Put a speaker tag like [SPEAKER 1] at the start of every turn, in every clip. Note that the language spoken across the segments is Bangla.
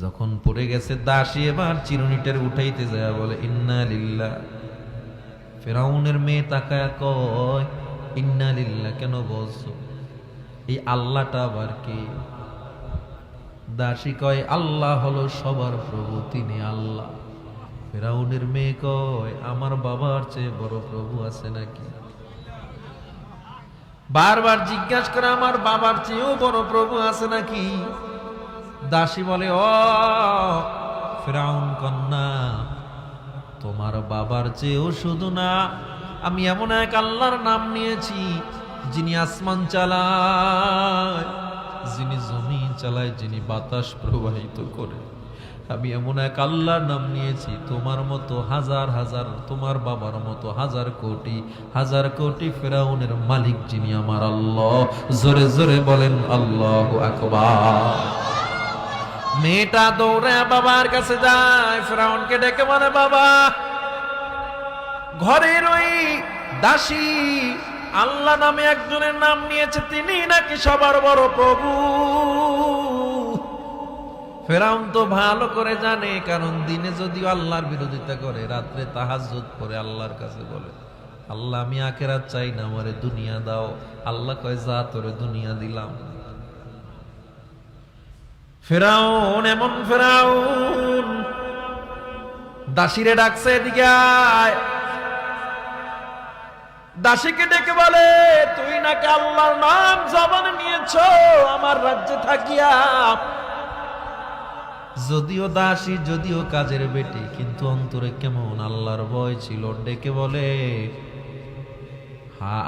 [SPEAKER 1] যখন পড়ে গেছে দাসী, এবার চিরুনিটার উঠাইতে যায়, বলে, ইন্না লিল্লা। ফেরাউনের মেয়ে তাকায় কয়, ইন্না লিল্লা, কেন বলছো? এই আল্লাহটা আবার কে? দাসী কয়, আল্লাহ হলো সবার প্রভু, তিনি আল্লাহ। ফেরাউনের মেয়ে কয়, আমার বাবার চেয়ে বড় প্রভু আছে নাকি? বারবার জিজ্ঞাসা করে, আমার বাবার চেয়েও বড় প্রভু আছে নাকি? দাসী বলে, ও ফেরাউন কন্যা, তোমার বাবার চেয়েও শুধু না, আমি এমন এক আল্লাহর নাম নিয়েছি, যিনি আসমান চালায়, যিনি জমি চালায়, যিনি বাতাস প্রবাহিত করে। আমি এমন এক আল্লাহর নাম নিয়েছি, তোমার মতো হাজার হাজার, তোমার বাবার মতো হাজার কোটি হাজার কোটি ফেরাউনের মালিক যিনি আমার আল্লাহ। জোরে জোরে বলেন, আল্লাহ আকবার। মেয়েটা দৌড়ে বাবার কাছে যায়। ফেরাউনকে ডেকে বলে, বাবা, ঘরের ওই দাসী আল্লাহ নামে একজনের নাম নিয়েছে, তিনি নাকি সবার বড় প্রভু? ফেরাউন তো ভালো করে জানে, কারণ দিনে যদি আল্লাহর বিরোধিতা করে, রাত্রে তাহাজ্জুদ করে আল্লাহর কাছে বলে, আল্লাহ, আমি আখেরাত চাই না, আমারে দুনিয়া দাও। আল্লাহ কয়, যা, তোরে দুনিয়া দিলাম। ফেরাউন, এমন ফেরাউন। দাসিরে ডাকছে, এদিকে আয়। দাসীকে ডেকে বলে, তুই নাকি আল্লাহর নাম জবানে নিয়েছ? আমার রাজ্যে থাকিয়া। যদিও দাসী, যদিও কাজের বেটি, কিন্তু অন্তরে কেমন আল্লাহর ভয় ছিল। ডেকে বলে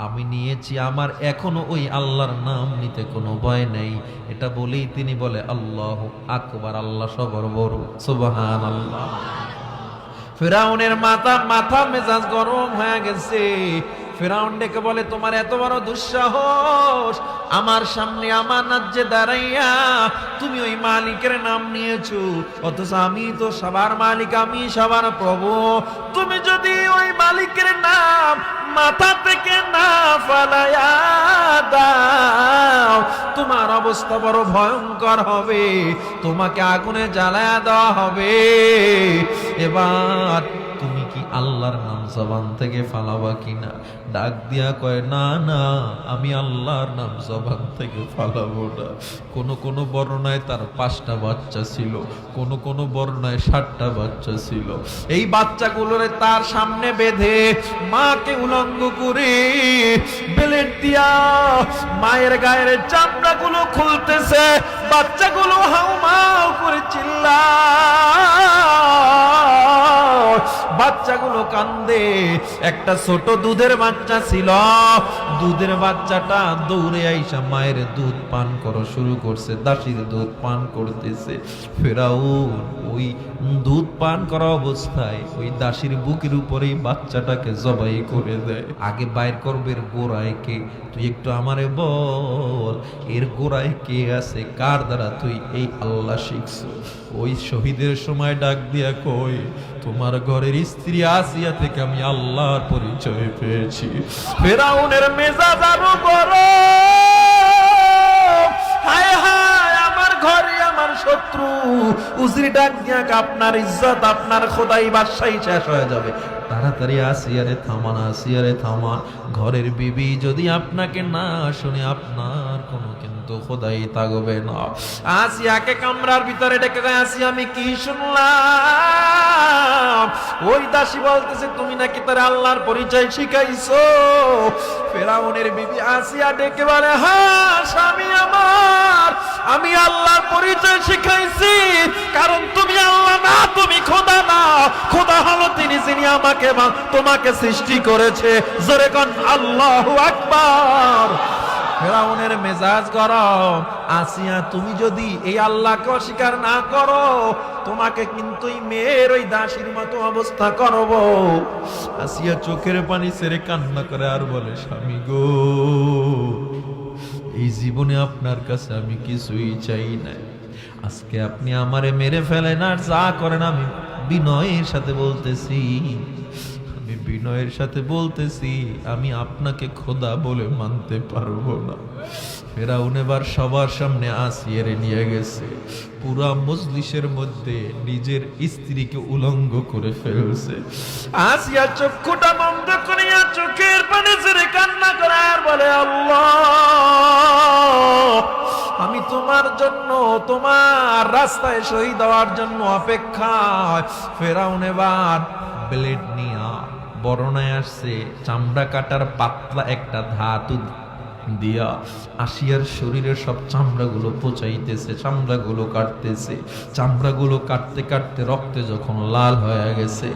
[SPEAKER 1] আমি নিয়েছি, আমার এখনও ওই আল্লাহর নাম নিতে কোনো ভয় নেই। এটা বলেই তিনি বলে, আল্লাহ আকবার, আল্লাহ সবর বড় সুবহান আল্লাহ ফেরাউনের মাথা মাথা মেজাজ গরম হয়ে গেছে। ফেরাউন ডেকে বলে, তোমার এত বড় দুঃসাহস, আমার সামনে আমার রাজ্যে দাঁড়াইয়া তুমি ওই মালিকের নাম নিয়েছো। অথচ আমি তো সবার মালিক, আমি সবার প্রভু। তুমি যদি ওই মালিকের নাম মাথা থেকে তোমার অবস্থা বড় ভয়ঙ্কর হবে, তোমাকে আগুনে জ্বালায়া দেওয়া হবে। এবার তুমি কি আল্লাহর নাম জবান থেকে ফালাবা কিনা? ডাক দিয়া কয়, না না, আমি আল্লাহর নাম জবান থেকে ফালাবো না। কোনো, কোন বর্ণনায় তার পাঁচটা বাচ্চা ছিল, কোন কোন বর্ণায় ষাটটা বাচ্চা ছিল। এই বাচ্চাগুলোরে তার সামনে বেঁধে মাকে উলঙ্গ করে দিয়া। মায়ের গায়ের চামড়াগুলো খুলতেছে বাচ্চাগুলো হাউমাউ করে চিল্লা বাচ্চাগুলো কান্দে। একটা ছোট দুধের বাচ্চা ছিল। দুধের বাচ্চাটা দৌড়ে আইসা মায়ের দুধ পান করা শুরু করছে, দাসির দুধ পান করতেছে। ফেরাউন ওই দুধ পান করা অবস্থায় ওই দাসির বুকের উপরেই বাচ্চাটাকে জবাই করে দেয়। আগে বাইর করবে এর গোড়ায় কে? তুই একটু আমারে বল, এর গোড়ায় কে আছে? কার দ্বারা তুই এই আল্লাহ শিখছ? ওই শহীদের সময় ডাক দিয়া কই তোমার ঘরের স্ত্রী আসিয়া থেকে আমি আল্লাহর পরিচয় পেয়েছি। ফেরাউনের মেজাজ আরও বড় হায় আমার ঘরে আমার শত্রু। উজরি ডাক আপনার ইজ্জত, আপনার খোদাই বাদশাহী শেষ হয়ে যাবে। তাড়াতাড়ি আসিয়ারে থামান আসিয়ারে থামান ঘরের বিবি যদি আপনাকে না শুনে, আপনার কোনো কিন্তু খোদাই থাকবে না। আসিয়াকে কামরার ভিতরে ডেকে দেয়, আসি, আমি কি শুনলাম? ওই দাসী বলতেছে, তুমি নাকি তার আল্লাহর পরিচয় শিখাইছো? ফেরাউনের বিবি আসিয়া ডেকে বলে হ্যাঁ স্বামী আমার, আমি আল্লাহর পরিচয় শিখাইছি। কারণ তুমি আল্লাহ না তুমি খোদা না খোদা হলো তিনি যিনি আমাকে তোমাকে সৃষ্টি করেছে। জোরে কন, আল্লাহ আকবার। ফেরাউনের মেজাজ গরম। আসিয়া, তুমি যদি এই আল্লাহকে অস্বীকার না করো, তোমাকে কিন্তু মেয়ের ওই দাসীর মতো অবস্থা করব। আসিয়া, চোখের পানি ছেড়ে কান্না করে আর বলে, স্বামী গো, এই জীবনে আপনার কাছে আমি কিছুই চাই না আজকে আপনি আমারে মেরে ফেলেন আর যা করেন আমি বিনয়ের সাথে বলতেছি। আমি বিনয়ের সাথে বলতেছি, আমি আপনাকে খোদা বলে মানতে পারব না। ফেরাউন এবার সবার সামনে আসিয়ারে নিয়ে গেছে। পুরা মজলিসের মধ্যে নিজের স্ত্রীকে উলঙ্গ করে ফেলছে। আসিয়া চক্ষুটা বন্ধ করিয়া চোখের পানি কান্না করে আর বলে, আল্লাহ আমি তোমার জন্য, তোমার রাস্তায় শহীদ হওয়ার জন্য অপেক্ষায় ফেরাউন এবার ব্লেড নিয়ে বরণায় আসছে। চামড়া কাটার পাতলা একটা ধাতু। দিয়া আসিয়ার শরীরের সব চামড়াগুলো পচাইতেছে, চামড়াগুলো কাটতেছে। চামড়াগুলো কাটতে কাটতে রক্তে যখন লাল হয়ে গেছে,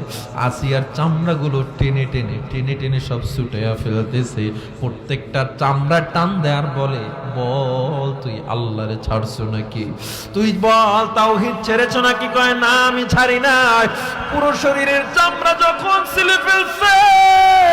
[SPEAKER 1] আসিয়ার চামড়াগুলো টেনে টেনে টেনে টেনে সব ছুটাইয়া ফেলতেছে। প্রত্যেকটা চামড়া টান দেয়ার বলে, বল, তুই আল্লাহরে ছাড়ছো নাকি? তুই বল তাও তাওহিদ ছেড়েছ নাকি? কয়, না, আমি ছাড়ি না পুরো শরীরের চামড়া যখন ছিলে ফেলছে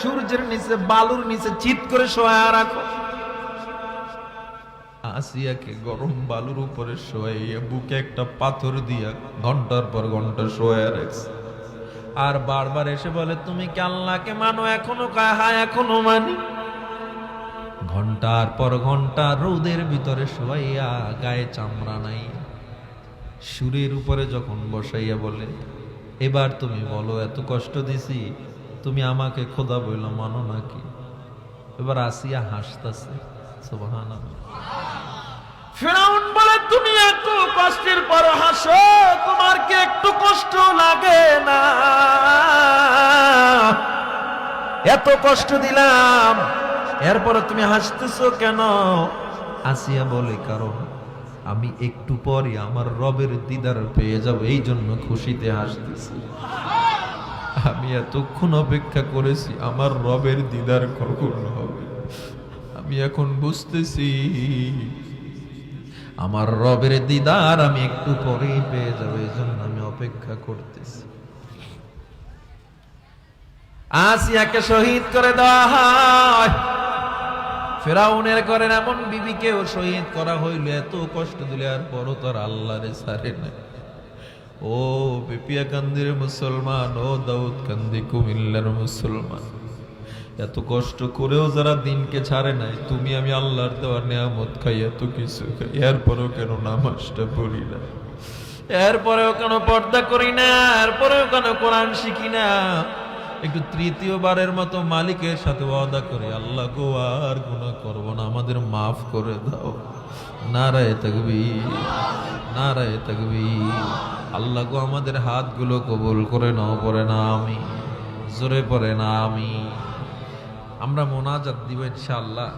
[SPEAKER 1] সূর্যের নিচে, বালুর নিচে চিত করে শোয়া রাখো। আসিয়াকে গরম বালুর উপরে শোয়াইয়া বুকে একটা পাথর দিয়া ঘণ্টার পর ঘণ্টা শোয়া রাখছে। আর বারবার এসে বলে, তুমি কি আল্লাহকে মানো? এখনও কাহা, এখনও মানি? ঘণ্টার পর ঘণ্টা রোদের ভিতরে শোয়াইয়া গায়ে চামড়া নাই। সুরের উপরে যখন বসাইয়া বলে, এবার তুমি বলো, এত কষ্ট দিছি তুমি আমাকে খোদা বইল, মানো নাকি? এবার আসিয়া হাসতাছে বলে, তুমি এত কষ্টের পর হাসো, তোমার কি একটু কষ্ট লাগে না? এত কষ্ট দিলাম, এরপর তুমি হাসতেছো কেন? আসিয়া বলে, কারণ আমি একটু পরে আমার রবের দিদার পেয়ে যাব এই জন্য খুশিতে হাসতেছি। আমি এতক্ষণ অপেক্ষা করেছি, আমার রবের দিদার কখন হবে? আমি এখন বুঝতেছি, আমার রবের দিদার আমি একটু পরেই পেয়ে যাব এই জন্য আমি অপেক্ষা করতেছি। আসিয়াকে শহীদ করে দেওয়া হয়। ফেরাউনের করেন এমন বিবিকেও শহীদ করা হইল, এত কষ্ট দিলে আর পরও তোর আল্লাহরে সারে না ও পিপিয়া কান্দির মুসলমান, ও দাউদ কান্দি কুমিল্লার মুসলমান। এত কষ্ট করেও যারা দিনকে ছাড়ে নাই, তুমি আমি আল্লাহর দেওয়া নিয়ামত খাই এত কিছু খাই। এরপরেও কেন নামাজটা পড়ি না? এরপরেও কেন পর্দা করি না? এরপরেও কেন কোরআন শিখি না? একটু তৃতীয়বারের মতো মালিকের সাথে ওয়াদা করে, আল্লাহ গো, আর গুণা করব না, আমাদের মাফ করে দাও। নারায় থাকবি নারায় থাকবি আল্লাহ গো, আমাদের হাতগুলো কবুল করে নাও পরে না আমি। জোরে পরে না আমি। আমরা মোনাজাত দিব ইনশাআল্লাহ।